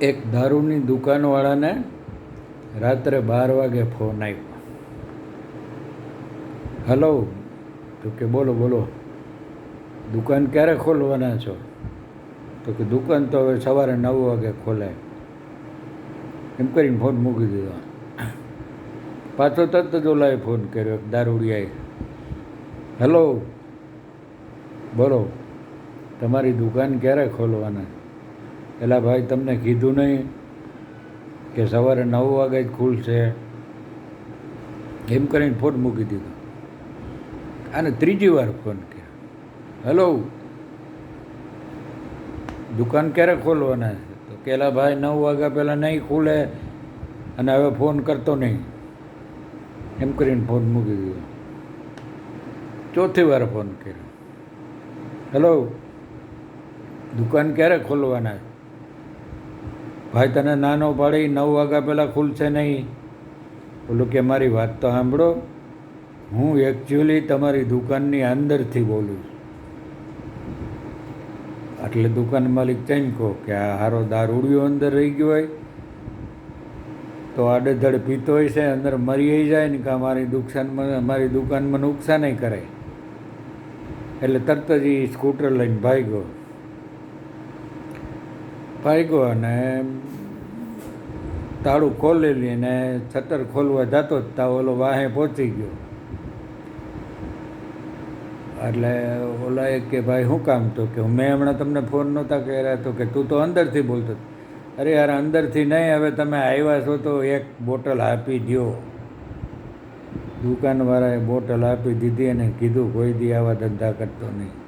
એક દારૂની દુકાનવાળાને રાત્રે બાર વાગે ફોન આવ્યો હલો તો કે, બોલો બોલો. દુકાન ક્યારે ખોલવાના છો? તો કે, દુકાન તો હવે સવારે નવ વાગે ખોલાય એમ કરીને ફોન મૂકી દીધો. પાછો તરત જ ઓલાએ ફોન કર્યો દારૂડિયાએ હલો બોલો. તમારી દુકાન ક્યારે ખોલવાના? એલા ભાઈ, તમને કીધું નહીં કે સવારે નવ વાગે જ ખુલશે. એમ કરીને ફોન મૂકી દીધો. અને ત્રીજી વાર ફોન કર્યો. હેલો દુકાન ક્યારે ખોલવાના છે? તો કેલા ભાઈ, નવ વાગ્યા પહેલાં નહીં ખુલે અને હવે ફોન કરતો નહીં. એમ કરીને ફોન મૂકી દીધો. ચોથી વાર ફોન કર્યો. હેલો દુકાન ક્યારે ખોલવાના છે? ભાઈ, તને નાનો પાડી, નવ વાગ્યા પહેલાં ખુલશે નહીં. બોલું કે મારી વાત તો સાંભળો. હું એકચ્યુઅલી તમારી દુકાનની અંદરથી બોલું છું. એટલે દુકાન માલિક તેમ કહો કે આ હારો દારૂડિયો અંદર રહી ગયો હોય, તો આડેધડ પીતો હોય છે, અંદર મરી જાય ને કે મારી દુકાનમાં મારી દુકાનમાં નુકસાન કરે એટલે તરત જ એ સ્કૂટર લઈને ભાગ્યો. ભાગ્યો અને તાળું ખોલેલી ને છતર ખોલવા જતો જ તા ઓલો વાહે પહોંચી ગયો. એટલે ઓલા એક કે, ભાઈ શું કામ તો? કે, મેં હમણાં તમને ફોન નહોતા કર્યા તો કે, તું તો અંદરથી બોલતો. અરે યાર, અંદરથી નહીં, હવે તમે આવ્યા છો તો એક બોટલ આપી દો દુકાનવાળાએ બોટલ આપી દીધી અને કીધું, કોઈ દી આવા ધંધા કરતો નહીં.